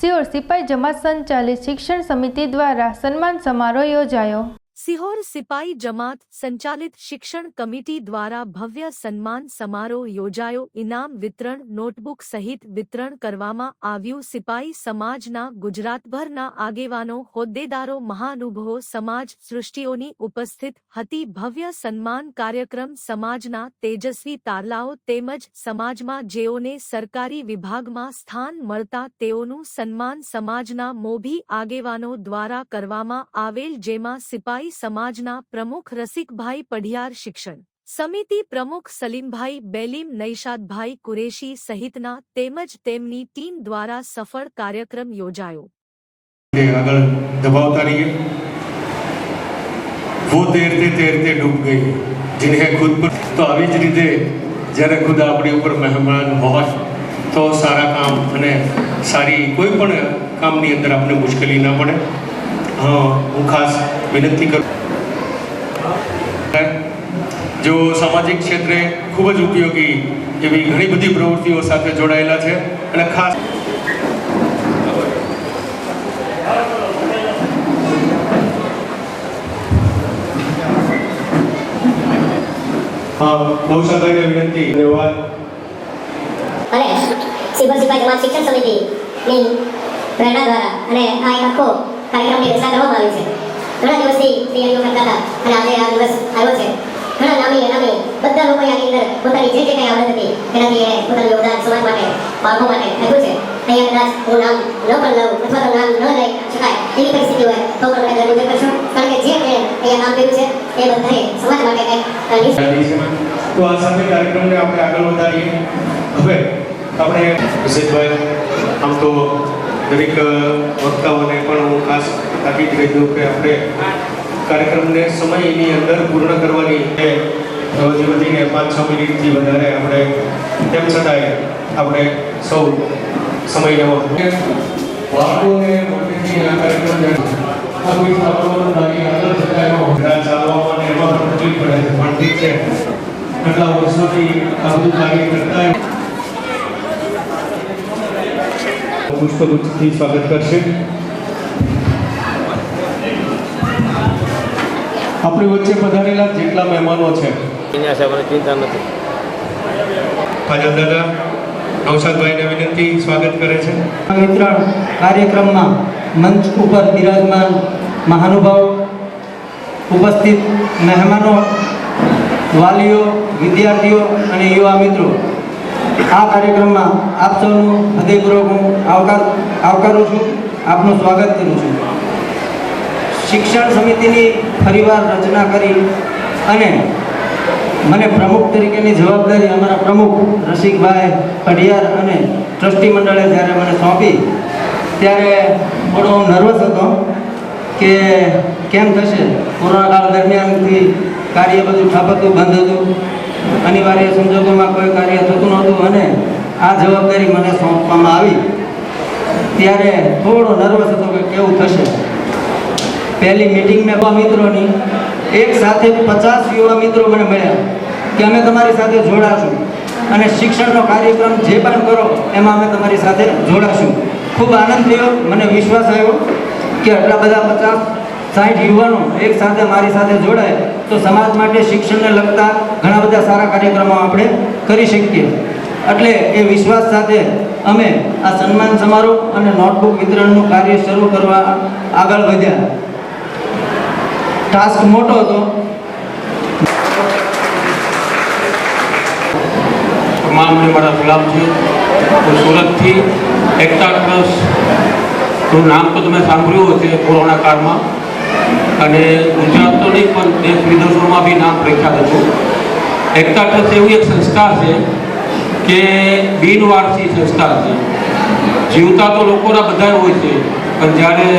સિયોર સિપાઈ જમાત સંચાલિત શિક્ષણ સમિતિ દ્વારા સન્માન સમારોહ યોજાયો. સિહોર સિપાઈ જમાત સંચાલિત શિક્ષણ કમિટી દ્વારા ભવ્ય સન્માન સમારોહ યોજાયો. ઇનામ વિતરણ નોટબુક સહિત વિતરણ કરવામાં આવ્યું. સિપાઈ સમાજના ગુજરાતભરના આગેવાનો, હોદ્દેદારો, મહાનુભવો, સમાજ સૃષ્ટિઓની ઉપસ્થિત હતી. ભવ્ય સન્માન કાર્યક્રમ સમાજના તેજસ્વી તારલાઓ તેમજ સમાજમાં જેઓને સરકારી વિભાગમાં સ્થાન મળતા તેઓનું સન્માન સમાજના મોભી આગેવાનો દ્વારા કરવામાં આવેલ, જેમાં સિપાઈ समाजना प्रमुख रसिक भाई पढ़ियार शिक्षण समिति प्रमुख सलीम भाई बेलीम नैशाद भाई कुरेशी सहितना टीम द्वारा सफल कार्यक्रम योजायो वो तैरते तैरते डूब गई जिन्हें खुद पर तो अभी जी दे जरे खुद अपने ऊपर मेहमान बहुत तो सारा काम अपने सारी कोई पण काम नहीं अंदर अपने मुश्किल ना पड़े हाँ वो खास विनती करूँ જો સામાજિક ક્ષેત્રે ખૂબ જ ઉપયોગી એવી ઘણી બધી પ્રવૃત્તિઓ સાથે જોડાયેલા છે અને ખાસ હા કૌશલભાઈને વિનંતી. ધન્યવાદ. અને સિવિલ સિપાઈ જમાત શિક્ષણ સમિતિની પ્રેરણા દ્વારા અને આ એક આખો કાર્યક્રમની રચના કરવામાં આવી છે. ઘણા દિવસથી તૈયારીઓ કરતા હતા અને આજે આ દિવસ આવ્યો છે. ઘણા નામી અનામી બધા લોકો આની અંદર પોતાની જે જે કંઈ આવડત હતી તેનાથી એણે પોતાનું યોગદાન સમાજ માટે બાળકો માટે આપ્યું છે. અહીંયા કદાચ હું નામ ન પણ લઉં અથવા તો નામ ન લઈ શકાય એવી પરિસ્થિતિ હોય તો પણ મને ગર્વ કરશો કારણ કે જે એણે અહીંયા નામ કર્યું છે એ બધાએ સમાજ માટે કંઈક તો આ સાથે કાર્યક્રમને આપણે આગળ વધારીએ. હવે આપણે વિશેષભાઈ આમ તો દરેક વક્તાઓને પણ હું ખાસ તાકીદ કરી દઉં કે આપણે કાર્યક્રમને સમયની અંદર પૂર્ણ કરવાની વધી વધીને પાંચ, છ મિનિટથી વધારે આપણે તેમ છતાંય આપણે સૌ સમયને બાળકોને મોટેથી આ કાર્યક્રમ ચાલવામાં એમાં પણ પડે છે. પણ ઠીક છે. આટલા વર્ષોથી આ બધું કાર્ય કરતા પુષ્પગુચ્છથી સ્વાગત કરશે આપણી વચ્ચે પધારેલા જેટલા મહેમાનો છે ચિંતા નથી ફાજલ દાદા નૌશાદભાઈને વિનંતી સ્વાગત કરે છે વિતરણ કાર્યક્રમમાં મંચ ઉપર બિરાજમાન મહાનુભાવ ઉપસ્થિત મહેમાનો વાલીઓ વિદ્યાર્થીઓ અને યુવા મિત્રો આ કાર્યક્રમમાં આપ સૌનું હૃદયપૂર્વક હું આવકાર આવકારું છું, આપનું સ્વાગત કરું છું. શિક્ષણ સમિતિની ફરીવાર રચના કરી અને મને પ્રમુખ તરીકેની જવાબદારી અમારા પ્રમુખ રસિકભાઈ પઢિયાર અને ટ્રસ્ટી મંડળે જ્યારે મને સોંપી, ત્યારે થોડો હું નર્વસ હતો કે કેમ થશે? કોરોના કાળ દરમિયાનથી કાર્ય બધું ઠપ હતું બંધ હતું. અનિવાર્ય સંજોગોમાં કોઈ કાર્ય થતું નહોતું અને આ જવાબદારી મને સોંપવામાં આવી. ત્યારે થોડો નર્વસ હતો કે કેવું થશે. પહેલી મિટિંગ મેં બા મિત્રોની, એક સાથે પચાસ યુવા મિત્રો મને મળ્યા કે અમે તમારી સાથે જોડાશું અને શિક્ષણનો કાર્યક્રમ જે પણ કરો એમાં અમે તમારી સાથે જોડાશું. ખૂબ આનંદ થયો, મને વિશ્વાસ આવ્યો કે આટલા બધા પચાસ સાઠ યુવાનો એક સાથે મારી સાથે જોડાય, તો સમાજ માટે શિક્ષણને લગતા ઘણા બધા સારા કાર્યક્રમો આપણે કરી શકીએ. એટલે એ વિશ્વાસ સાથે અમે આ સન્માન સમારોહ અને નોટબુક વિતરણનું કાર્ય શરૂ કરવા આગળ વધ્યા. ટાસ્ક મોટો હતો. મારા છે. હું સુરતથી એકતા ટ્રસ્ટનું નામ તો તમે સાંભળ્યું હશે કોરોના કાળમાં. અને ગુજરાત તો નહીં પણ દેશ વિદેશોમાં બી નામ પ્રખ્યાત હતું. એકતા ટ્રસ્ટ એવી એક સંસ્થા છે કે બિનવારસી સંસ્થા છે. જીવતા તો લોકોના બધા હોય છે, પણ જ્યારે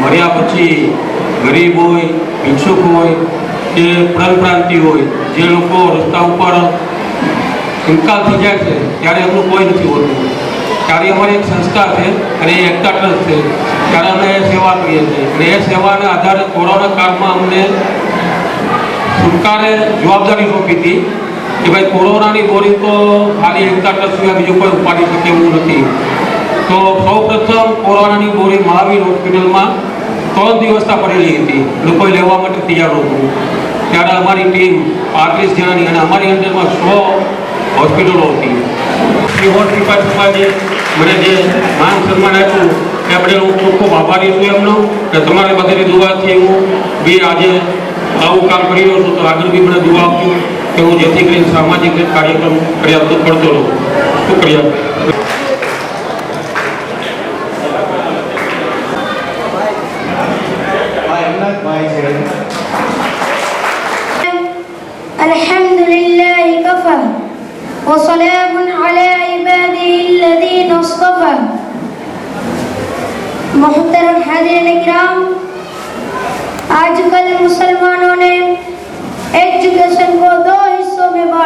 મળ્યા પછી ગરીબ હોય ભિક્ષુક હોય કે પ્રાંતિ હોય, જે લોકો રસ્તા ઉપર ઇન્કાલ થઈ જાય છે, ત્યારે એમનું કોઈ નથી હોતું. ત્યારે અમારી એક સંસ્થા છે અને એ એકતા ટ્રસ્ટ છે. ત્યારે અમે સેવા કરીએ છીએ. અને એ સેવાના આધારે કોરોના કાળમાં અમને સરકારે જવાબદારી સોંપી હતી કે ભાઈ કોરોનાની દોરી તો ખાલી એકતા ટ્રસ્ટ સિવાય બીજું કોઈ ઉપાડી શકે એવું નથી. તો સૌપ્રથમ કોરોનાની ગોળી મહાવીર હોસ્પિટલમાં ત્રણ દિવસતા પડેલી હતી. લોકોએ લેવા માટે તૈયાર નહોતું ત્યારે અમારી ટીમ પાંત્રીસ જણાની અને અમારી અંદરમાં સો હોસ્પિટલો હતી. એ કૃપા કૃપાજી મને જે માન સન્માન આપ્યું એ આપણે હું ખૂબ ખૂબ આભારી છું એમનો, કે તમારી બધાની દુઆથી હું બી આજે આવું કામ કરી રહ્યો છું, તો આગળ બી મને દુઆ આપજો, કે હું જેથી કરીને સામાજિક કાર્યક્રમ કર્યા કરતો રહું. શુક્રિયા. આ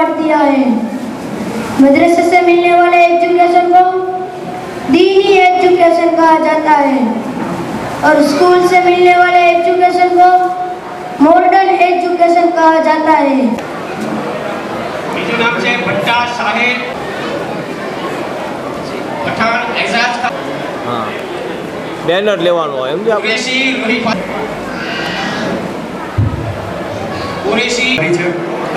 बांट दिया है मदरसे से मिलने वाले एजुकेशन को दीनी एजुकेशन कहा जाता है और स्कूल से मिलने वाले एजुकेशन को मॉडर्न एजुकेशन कहा जाता है બીજું નામ છે ભટ્ટા સાહેબ પઠાણ એઝાજ ખાન હા બેનર લેવાનું હોય સમજ્યા કુરેશી લુહીફા કુરેશી ભાઈ છે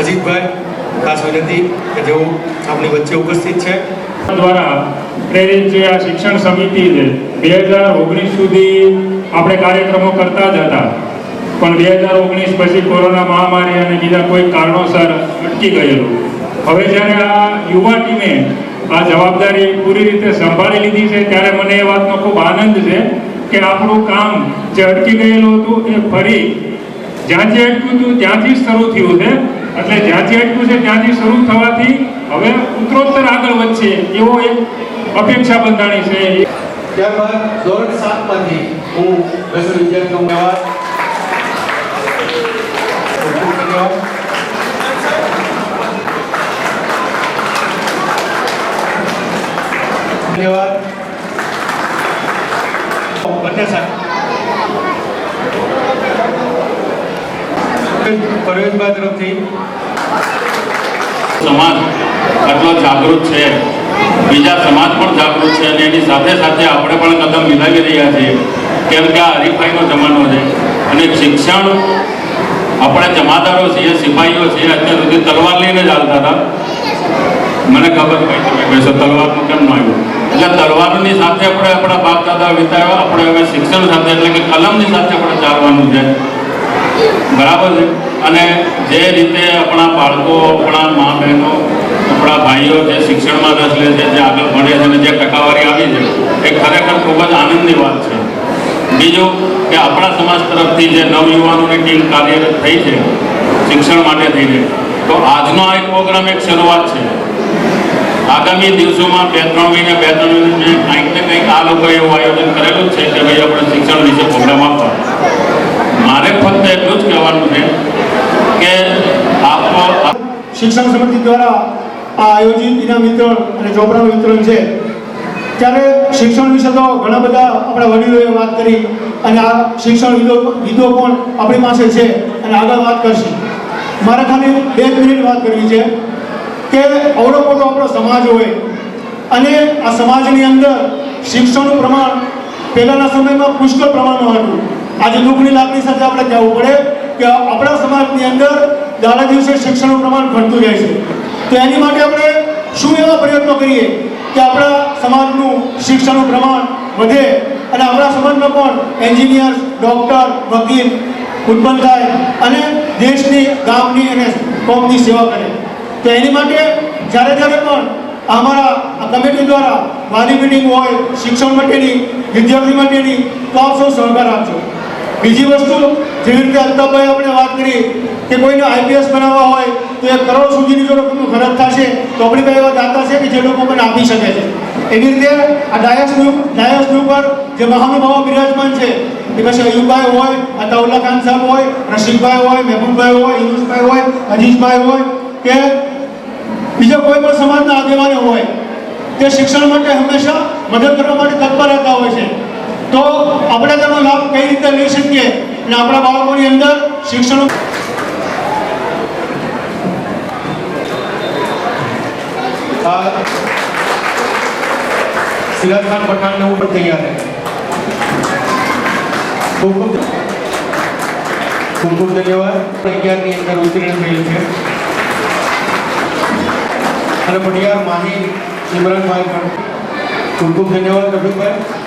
અજીતભાઈ ખાસ વિનંતી કે જેઓ આપણી વચ્ચે ઉપસ્થિત છે. દ્વારા પ્રેરિત જે આ શિક્ષણ સમિતિ છે, બે હજાર ઓગણીસ સુધી આપણે કાર્યક્રમો કરતા જ હતા. પણ બે હજાર ઓગણીસ પછી કોરોના મહામારી અને બીજા કોઈ કારણોસર અટકી ગયેલું. હવે જ્યારે આ યુવા ટીમે આ જવાબદારી પૂરી રીતે સંભાળી લીધી છે, ત્યારે મને એ વાતનો ખૂબ આનંદ છે કે આપણું કામ જે અટકી ગયેલું હતું એ ફરી જ્યાં જે અટક્યું હતું ત્યાંથી જ શરૂ થયું છે. એટલે જ્યાંથી અટક્યું છે, ત્યાંથી શરૂ થવાથી હવે ઉત્તરોત્તર આગળ વધશે, એવો એક અપેક્ષા બંધાણી છે. ત્યારબાદ ધોરણ સાતમાંથી હું દસ વિદ્યાર્થીઓ ધન્યવાદ ધન્યવાદ ધન્યવાદ બંને સાહેબ પરવેશભાઈ તરફથી સમાજ આટલો જાગૃત છે. બીજા સમાજ પણ જાગૃત છે અને એની સાથે સાથે આપણે પણ કદમ મિલાવી રહ્યા છીએ. કેમ કે આ હરીફાઈનો જમાનો છે. અને શિક્ષણ આપણે જમાદારો છીએ, સિપાહીઓ છીએ, અત્યાર સુધી તલવાર લઈને જ હાલતા હતા. મને ખબર ભાઈ તમે કહેશો તલવારનું કેમ ન આવ્યું? એટલે તલવારની સાથે આપણે આપણા બાપ દાદા વિતાવ્યા, આપણે હવે શિક્ષણ સાથે એટલે કે કલમની સાથે આપણે ચાલવાનું છે. બરાબર છે? અને જે રીતે આપણા બાળકો, આપણા મા બહેનો આપણા ભાઈઓ જે શિક્ષણમાં રસ લે છે, જે આગળ ભણે છે અને જે ટકાવારી આવી છે, એ ખરેખર ખૂબ જ આનંદની વાત છે. બીજું કે આપણા સમાજ તરફથી જે નવયુવાનોની ટીમ કાર્યરત થઈ છે, શિક્ષણ માટે થઈને, તો આજનો આ એક પ્રોગ્રામ એક શરૂઆત છે. આગામી દિવસોમાં બે ત્રણ મહિને, બે ત્રણ મહિને કંઈક ને કંઈક આ લોકોએ એવું આયોજન કરેલું છે કે ભાઈ આપણે શિક્ષણ વિશે પ્રોગ્રામ આપવા. મારે ફક્ત એટલું જ કહેવાનું છે શિક્ષણ સમિતિ દ્વારા આ આયોજિત ઇનામ વિતરણ અને ચોપડાનું વિતરણ છે. ત્યારે શિક્ષણ વિશે તો ઘણા બધા આપણા વડીલોએ વાત કરી અને આ શિક્ષણ વિદો પણ આપણી પાસે છે અને આગળ વાત કરશે. મારે ખાલી બે મિનિટ વાત કરવી છે કે અવડો મોટો આપણો સમાજ હોય અને આ સમાજની અંદર શિક્ષણનું પ્રમાણ પહેલાંના સમયમાં પુષ્કળ પ્રમાણમાં હતું. આજે દુઃખની લાગણી સાથે આપણે કહેવું પડે કે આપણા સમાજની અંદર દાડા દિવસે શિક્ષણનું પ્રમાણ ઘટતું જાય છે. તો એની માટે આપણે શું એવા પ્રયત્નો કરીએ કે આપણા સમાજનું શિક્ષણનું પ્રમાણ વધે અને આપણા સમાજમાં પણ એન્જિનિયર ડૉક્ટર, વકીલ ઉત્પન્ન થાય અને દેશની ગામની અને કોમની સેવા કરે. તો એની માટે જ્યારે જ્યારે પણ અમારા કમિટી દ્વારા વાલી મિટિંગ હોય, શિક્ષણ માટેની, વિદ્યાર્થી માટેની, તો આપ સૌ સહકાર આપજો. બીજી વસ્તુ, જેવી રીતે અલ્તાભાઈ આપણે વાત કરી કે કોઈને આઈપીએસ બનાવવા હોય, તો એક કરોડ સુધીની જો રકમનો ખર્ચ થશે, તો આપણી પાસે એવા દાતા છે કે જે લોકો પણ આપી શકે છે. એવી રીતે આ ડાયસની ડાયસની ઉપર જે મહાનુભાવો બિરાજમાન છે, એ પછી અયુબભાઈ હોય, અતાઉલ્લા ખાન સાહેબ હોય રશીદભાઈ હોય, મહેબૂબભાઈ હોય, યુનુસભાઈ હોય, અજીજભાઈ હોય, કે બીજા કોઈ પણ સમાજના આગેવાનો હોય, તે શિક્ષણ માટે હંમેશા મદદ કરવા માટે તત્પર રહેતા હોય છે. તો આપણે તેનો લાભ કઈ રીતે લઈ શકીએ? અને આપણા બાળકોની અંદર શિક્ષણ આ સિરાજ ખાન પઠાણને હું પણ તૈયાર ખૂબ ખૂબ ખૂબ ધન્યવાદ. અગિયારની અંદર ઉત્તીર્ણ થયેલ છે. અને પટિયાર માહી પણ ખૂબ ધન્યવાદ રફીકભાઈ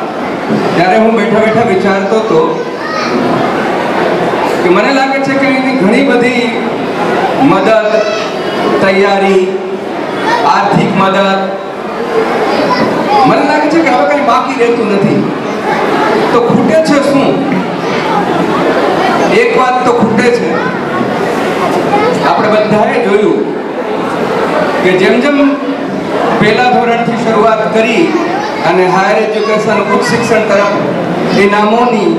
ત્યારે હું બેઠા બેઠા વિચારતો હતો કે મને લાગે છે કે એની ઘણી બધી મદદ, તૈયારી, આર્થિક મદદ, મને લાગે છે કે હવે કંઈ બાકી રહેતું નથી. તો ખૂટે છે શું? એક વાત તો ખૂટે છે. આપણે બધાએ જોયું કે જેમ જેમ પહેલા ધોરણથી શરૂઆત કરી અને હાયર એજ્યુકેશન ઉચ્ચ શિક્ષણ તરફ ઇનામોની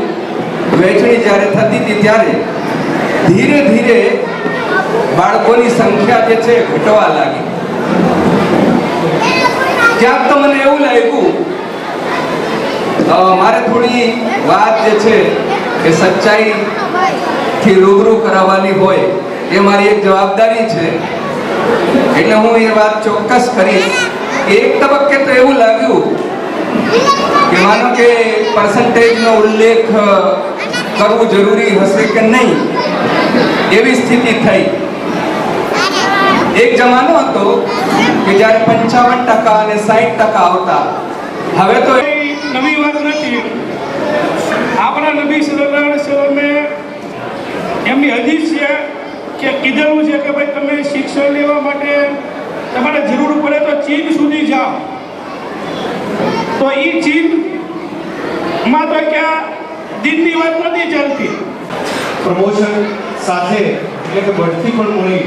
વહેંચણી જ્યારે થતી હતી ત્યારે ધીરે ધીરે બાળકોની સંખ્યા જે છે ઘટવા લાગી. ક્યાંક તો મને એવું લાગ્યું મારે થોડી વાત જે છે એ સચ્ચાઈથી રૂબરૂ કરાવવાની હોય એ મારી એક જવાબદારી છે. એટલે હું એ વાત ચોક્કસ કરીશ. એક તબક્કે તો એવું લાગ્યું કે માનો કે પર્સન્ટેજનો ઉલ્લેખ કરવું જરૂરી હશે કે નહીં, એવી સ્થિતિ થઈ. એક જમાનો હતો કે જ્યારે પંચાવન ટકા અને સાઠ ટકા આવતા. હવે તો નવી વાત નથી. આપણા નબી સલ્લલ્લાહુ અલૈહિ એમની હદીસ છે કે કીધેલું છે કે ભાઈ તમે શિક્ષણ લેવા માટે તમારે જરૂર પડે તો ચીન સુધી જાઓ. તો એ ચીનમાં તો ક્યાં દિનની વાત નથી ચાલતી. પ્રમોશન સાથે એટલે કે બઢતી પણ મળી.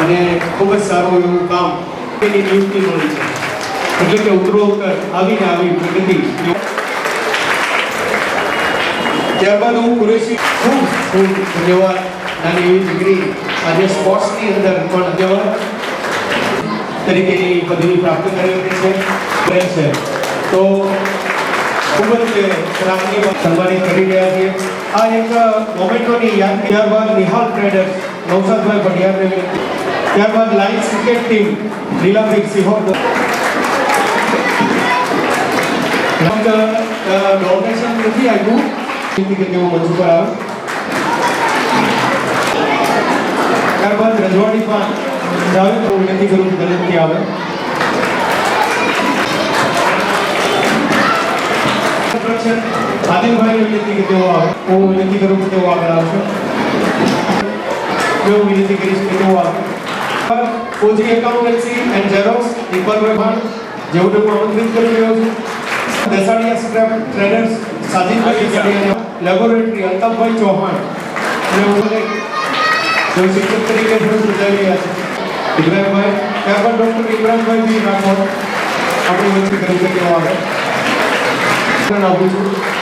અને ખૂબ જ સારું એવું કામ એની નિયુક્તિ મળી છે. એટલે કે ઉતરો ઉત્તર આવીને આવી પ્રગતિ. ત્યારબાદ હું કુરેશી ખૂબ ખૂબ ધન્યવાદ. નાની એવી ડિગ્રી આજે સ્પોર્ટ્સની અંદર પણ ધન્યવાદ તરીકેની પદવી પ્રાપ્ત કરી હતી છે છે તો ખૂબ જ રામની સન્માનિત કરી રહ્યા છીએ આ એક મોમેન્ટોની યાદ ત્યારબાદ નિહાલ ટ્રેડર્સ નવસાદભાઈ ભટિયારને વિનંતી ત્યારબાદ Lions cricket team Leelabhai Sihor donation નથી આવ્યું કે તેઓ મંચ પર આવે ત્યારબાદ રજવાડી પાન જાવે તો વિનંતી કરું દલિતથી આવે. આદિલભાઈ વિનંતી કે તેઓ આવે. હું વિનંતી કરું કે તેઓ આગળ આવશે. હું વિનંતી કરીશ કે તેઓ આવે. O G accountancy and xerox દીપકભાઈ ભાણ જેઓને હું આમંત્રિત કરી રહ્યો છું. Dasadiya scrap traders Sajidbhai laboratory Altafbhai Chauhan અને જેઓ શિક્ષક તરીકે પણ સુધારી રહ્યા છે. ઇબ્રાહીમભાઈ ત્યારબાદ ડૉક્ટર ઇમરાનભાઈ બી રાઠોડ આપણી વચ્ચે કરું કે તેઓ આવે આપું છું.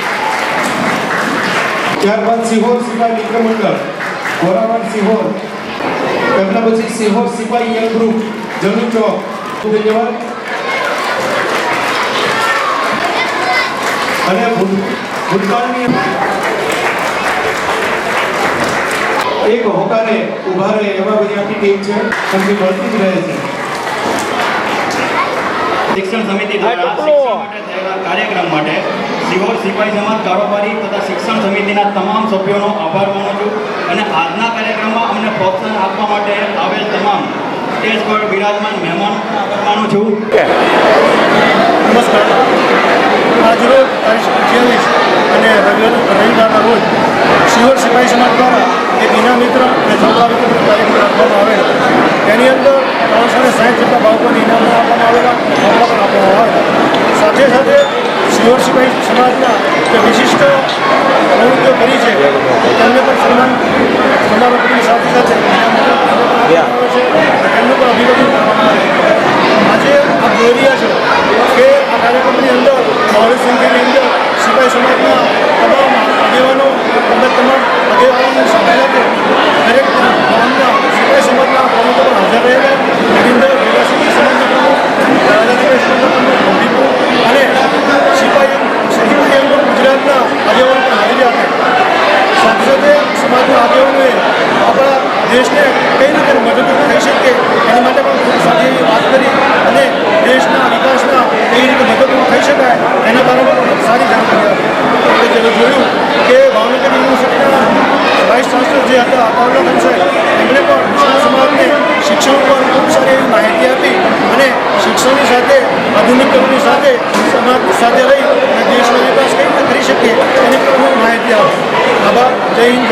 ત્યારબાદ સિહોર સિપાઈ મિત્ર મંડળ ગોરાવાડ સિહોર. એમના પછી સિહોર સિપાઈ યંગ ગ્રુપ, જનુ ચોક. ધન્યવાદ. અને ભૂત- ભૂતકાળની એક હોકારે ઊભા રહે એવા બધી આખી ટીમ છે એમની મળતી જ રહે છે. શિક્ષણ સમિતિ દ્વારા શિક્ષણ માટે થયેલા કાર્યક્રમ માટે સિહોર સિપાઈ સમાજ કારોબારી તથા શિક્ષણ સમિતિના તમામ સભ્યોનો આભાર માનું છું અને આજના કાર્યક્રમમાં અમને પ્રોત્સાહન આપવા માટે આવેલ તમામ સ્ટેજ પર બિરાજમાન મહેમાનો આભાર માનું છું. નમસ્કાર. આજરોજ તારીખ અઠ્યાવીસ અને રવિવાર રવિવારના રોજ શિવર સિપાહી સમાજ દ્વારા એક ઇનામ મિત્ર અને ચોપડા મિત્ર કાર્યક્રમ રાખવામાં આવેલો. તેની અંદર ત્રણસો ને સાહીઠ જેટલા બાળકોને ઇનામ આપવામાં આવેલા અને પણ આપવામાં આવેલા. સાથે સાથે શિવર સિપાહી સમાજના જે વિશિષ્ટ પ્રવૃત્તિઓ કરી છે, તેમને પણ સન્માન સમારોહ સાથે સાથે ઇનામ આપવામાં આવે છે અને તેમનું પણ અભિનંદન કરવામાં આવે છે આજે આપ જોઈ રહ્યા છો બહોળી સંખ્યાની અંદર સિપાહી સમાજના તમામ આગેવાનો તેમજ તમામ આગેવાનોની સાથે સાથે દરેક ગામના સિપાહી સમાજના પ્રમુખો પણ હાજર રહેલા હરિન્દર વિલાસી સમાજના પ્રમુખ દાદાભાઈ સમાજના પ્રમુખ દીપુ અને સિપાહી સિપાહી અંગો ગુજરાતના આગેવાનો પણ હાજરી આપે સાથે સાથે સમાજના આગેવાનોએ આપણા દેશને કઈ રીતે મદદરૂપ થઈ શકે એના માટે પણ ખૂબ સારી વાત કરી અને દેશના વિકાસમાં કઈ રીતે મદદરૂપ થઈ શકાય એના બારામાં પણ સારી જાણકારી આપી. આપણે જ્યારે જોયું કે ભાવનગર યુનિવર્સિટીના વાઇસ ચાન્સલર જે હતા પાવલા કંસાઈ એમણે પણ મુસ્લિમ સમાજને શિક્ષણ પર ખૂબ સારી એવી માહિતી આપી અને શિક્ષણની સાથે આધુનિકરણની સાથે સમાજ સાથે રહી અને દેશનો વિકાસ કઈ રીતે કરી શકીએ એની પણ ખૂબ માહિતી આપી. આભાર. જય હિન્દ